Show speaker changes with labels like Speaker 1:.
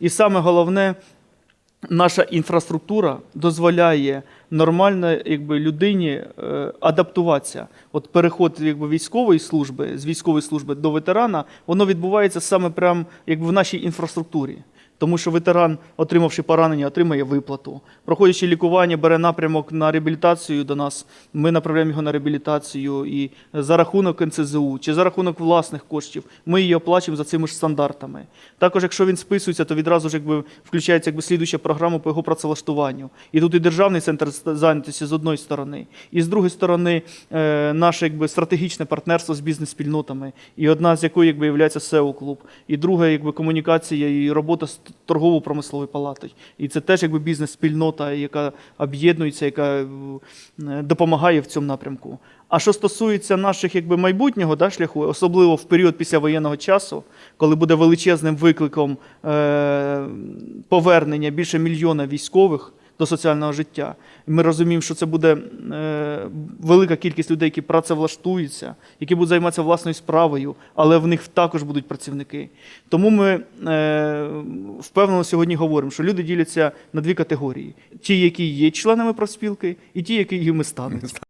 Speaker 1: І саме головне, наша інфраструктура дозволяє нормально якби, людині е, адаптуватися. От переход якби, військової служби з військової служби до ветерана, воно відбувається саме прямо якби, в нашій інфраструктурі. Тому що ветеран, отримавши поранення, отримає виплату. Проходячи лікування, бере напрямок на реабілітацію до нас. Ми направляємо його на реабілітацію і за рахунок НЦЗУ чи за рахунок власних коштів. Ми її оплачуємо за цими ж стандартами. Також, якщо він списується, то відразу ж якби включається якби слідуюча програма по його працевлаштуванню. І тут і державний центр зайнятості з одної сторони, і з другої сторони е, наше якби стратегічне партнерство з бізнес-спільнотами, і одна з якої якби є SEO клуб, і друга якби комунікація і робота з торгово-промисловою палатою. І це теж якби бізнес-спільнота, яка об'єднується, яка е, допомагає в цьому напрямку. А що стосується наших якби майбутнього да, шляху, особливо в період після воєнного часу, коли буде величезним викликом е, повернення більше мільйона військових до соціального життя. Ми розуміємо, що це буде е, велика кількість людей, які працевлаштуються, які будуть займатися власною справою, але в них також будуть працівники. Тому ми е, впевнено сьогодні говоримо, що люди діляться на дві категорії: ті, які є членами профспілки, і ті, які їми стануть.